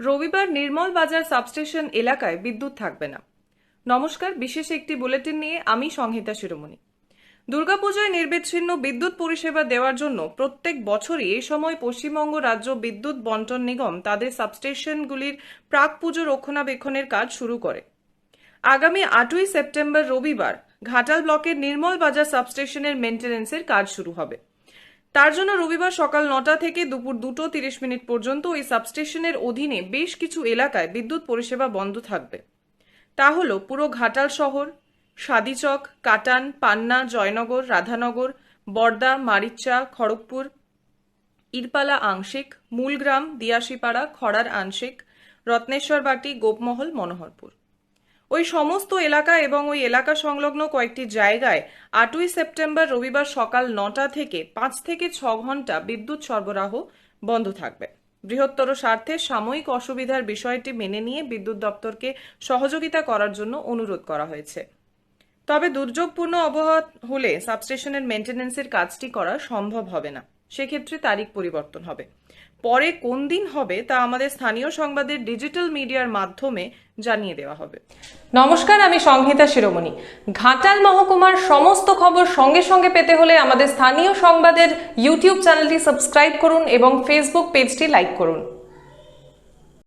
রবিবার নির্মল বাজার সাবস্টেশন এলাকায় বিদ্যুৎ থাকবে না। নমস্কার, বিশেষ একটি বুলেটিন নিয়ে আমি সংহিতা শিরোমণি। দুর্গাপুজোয় নির্বিচ্ছিন্ন বিদ্যুৎ পরিষেবা দেওয়ার জন্য প্রত্যেক বছরই এই সময় পশ্চিমবঙ্গ রাজ্য বিদ্যুৎ বন্টন নিগম তাদের সাবস্টেশনগুলির প্রাক পুজো রক্ষণাবেক্ষণের কাজ শুরু করে। আগামী আটই সেপ্টেম্বর রবিবার ঘাটাল ব্লকের নির্মল বাজার সাবস্টেশনের মেনটেন্যান্সের কাজ শুরু হবে। তার জন্য রবিবার সকাল নটা থেকে দুপুর দুটো তিরিশ মিনিট পর্যন্ত ওই সাবস্টেশনের অধীনে বেশ কিছু এলাকায় বিদ্যুৎ পরিষেবা বন্ধ থাকবে। তা হল পুরো ঘাটাল শহর, সাদিচক, কাটান, পান্না, জয়নগর, রাধানগর, বর্দা মারিচ্চা খড়গপুর, ইরপালা, আংশিক, মূলগ্রাম, দিয়াশিপাড়া, খড়ার আংশিক, রত্নেশ্বরবাটি, গোপমহল, মনোহরপুর। ওই সমস্ত এলাকা এবং ওই এলাকা সংলগ্ন কয়েকটি জায়গায় আটই সেপ্টেম্বর রবিবার সকাল নটা থেকে পাঁচ থেকে ছ ঘণ্টা বিদ্যুৎ সরবরাহ বন্ধ থাকবে। বৃহত্তর স্বার্থে সাময়িক অসুবিধার বিষয়টি মেনে নিয়ে বিদ্যুৎ দপ্তরকে সহযোগিতা করার জন্য অনুরোধ করা হয়েছে। তবে দুর্যোগপূর্ণ আবহাওয়া হলে সাবস্টেশনের মেনটেন্যান্সের কাজটি করা সম্ভব হবে না। সেক্ষেত্রে তারিখ পরিবর্তন হবে। পরে কোন দিন হবে তা আমাদের স্থানীয় সংবাদের ডিজিটাল মিডিয়ার মাধ্যমে জানিয়ে দেওয়া হবে। নমস্কার, আমি সংহিতা শিরোমণি। ঘাটাল মহকুমার সমস্ত খবর সঙ্গে সঙ্গে পেতে হলে আমাদের স্থানীয় সংবাদের ইউটিউব চ্যানেলটি সাবস্ক্রাইব করুন এবং ফেসবুক পেজটি লাইক করুন।